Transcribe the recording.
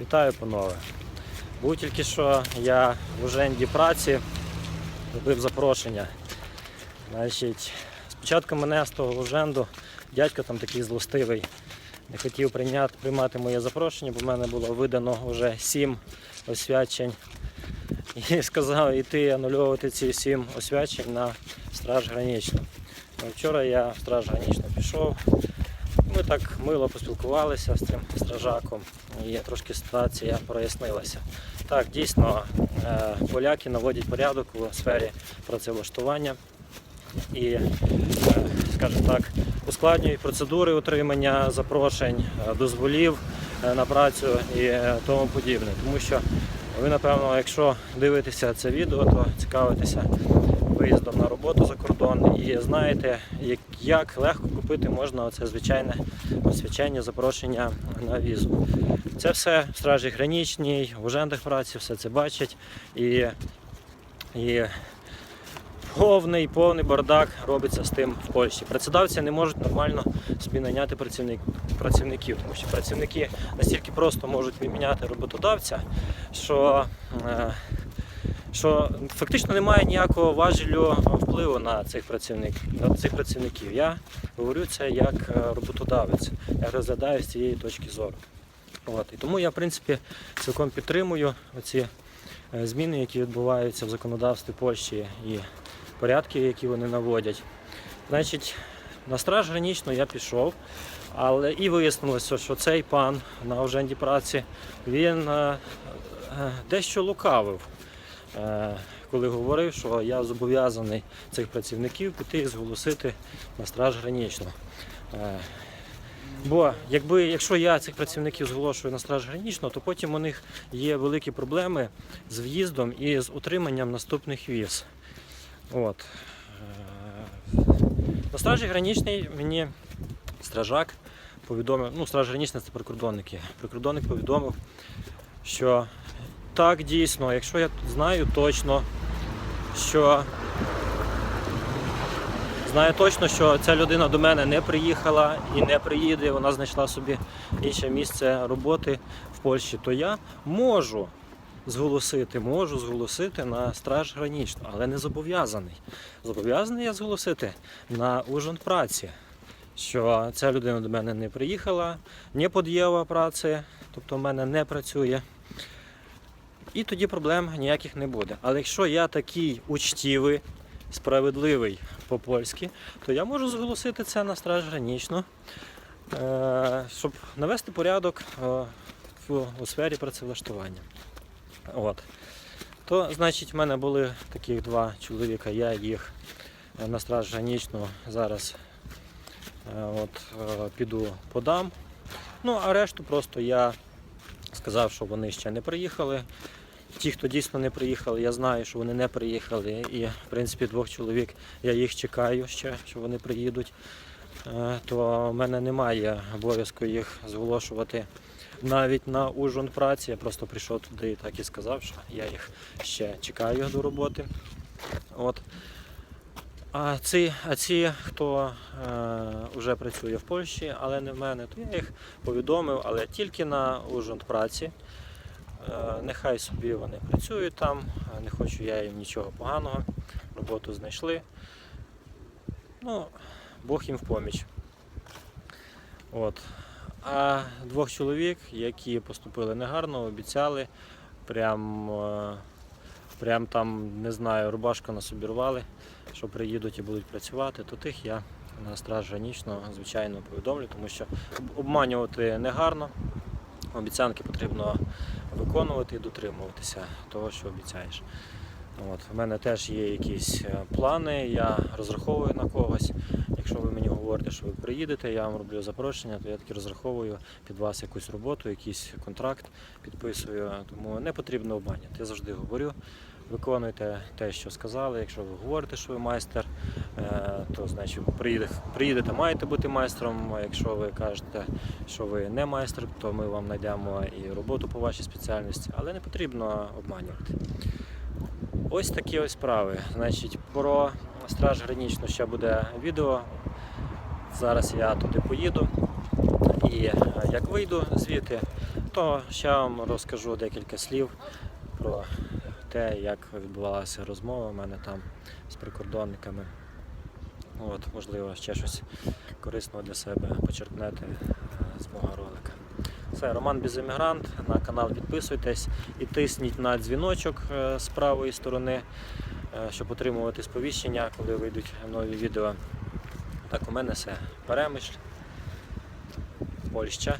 Вітаю, панове. Був тільки що я в Уженді праці, робив запрошення. Значить, спочатку мене з того Уженду, дядько там такий злостивий, не хотів прийняти, приймати моє запрошення, бо в мене було видано вже сім освячень. І сказав йти анульовувати ці сім освячень на страж гранічну. Ну, Вчора я в страж гранічну пішов. Ми так мило поспілкувалися з цим стражаком і трошки ситуація прояснилася. Так, дійсно, е, поляки наводять порядок у сфері працевлаштування і, е, скажімо так, ускладнюють процедури отримання запрошень, е, дозволів на працю і тому подібне. Тому що ви, напевно, якщо дивитеся це відео, то цікавитеся виїздом на роботу за кордон і знаєте, як, як легко купити можна оце звичайне освячення запрошення на візу. Це все в стражі гранічній, в ужендах праці, все це бачать. І, і повний, повний бардак робиться з тим в Польщі. Працедавці не можуть нормально собі найняти працівник, працівників, тому що працівники настільки просто можуть відміняти роботодавця, що е, що фактично немає ніякого важелю впливу на цих працівників. На цих працівників. Я говорю це як е, роботодавець. Я розглядаю з цієї точки зору. От. І тому я, в принципі, цілком підтримую ці зміни, які відбуваються в законодавстві Польщі і порядки, які вони наводять. Значить, на страж гранічну я пішов, але і вияснилося, що цей пан на оженді праці він е, е, дещо лукавив е, коли говорив, що я зобов'язаний цих працівників піти і зголосити на страж гранічну. Е, Бо якби, якщо я цих працівників зголошую на страж гранічну, то потім у них є великі проблеми з в'їздом і з утриманням наступних віз. От. Е, На стражі гранічній мені стражак повідомив, ну, страж гранічна це прикордонники. Прикордонник повідомив, що так, дійсно, якщо я знаю точно, що знаю точно, що ця людина до мене не приїхала і не приїде, вона знайшла собі інше місце роботи в Польщі, то я можу зголосити, можу зголосити на страж гранічну, але не зобов'язаний. Зобов'язаний я зголосити на ужин праці, що ця людина до мене не приїхала, не подіяла праці, тобто в мене не працює. І тоді проблем ніяких не буде. Але якщо я такий учтівий, справедливий по-польськи, то я можу зголосити це на страж гранічну, е, щоб навести порядок е, у сфері працевлаштування. От. То, значить, в мене були таких два чоловіка, я їх е, на страж гранічну зараз от, піду подам. Ну, а решту просто я сказав, що вони ще не приїхали. Ті, хто дійсно не приїхали, я знаю, що вони не приїхали. І, в принципі, двох чоловік я їх чекаю ще, що вони приїдуть. Е, То в мене немає обов'язку їх зголошувати навіть на ужин праці. Я просто прийшов туди і так і сказав, що я їх ще чекаю до роботи. От. А ці, а ці, хто е, вже працює в Польщі, але не в мене, то я їх повідомив, але тільки на ужин праці. Е, Нехай собі вони працюють там, е, не хочу я їм нічого поганого, роботу знайшли. Ну, Бог їм в поміч. От. А двох чоловік, які поступили негарно, обіцяли, прям, е, прям там, не знаю, рубашку на собі що приїдуть і будуть працювати, то тих я на страж гранічно, звичайно, повідомлю, тому що обманювати негарно. Обіцянки потрібно виконувати і дотримуватися того, що обіцяєш. От, у мене теж є якісь е, плани, я розраховую на когось. Якщо ви мені говорите, що ви приїдете, я вам роблю запрошення, то я таки розраховую під вас якусь роботу, якийсь контракт підписую. Тому не потрібно обманювати. Я завжди говорю, виконуйте те, що сказали. Якщо ви говорите, що ви майстер, то значить приїдете, приїдете, маєте бути майстром. Якщо ви кажете, що ви не майстер, то ми вам знайдемо і роботу по вашій спеціальності, але не потрібно обманювати. Ось такі ось справи. Значить, про страж гранічну ще буде відео. Зараз я туди поїду. І е, як вийду звідти, то ще вам розкажу декілька слів про те, як відбувалася розмова в мене там з прикордонниками. От, можливо, ще щось корисного для себе почерпнете е, з мого ролика. Все, Роман Безіммігрант, на канал підписуйтесь і тисніть на дзвіночок е, з правої сторони, е, щоб отримувати сповіщення, коли вийдуть нові відео. Так, у мене все. Перемишль, Польща.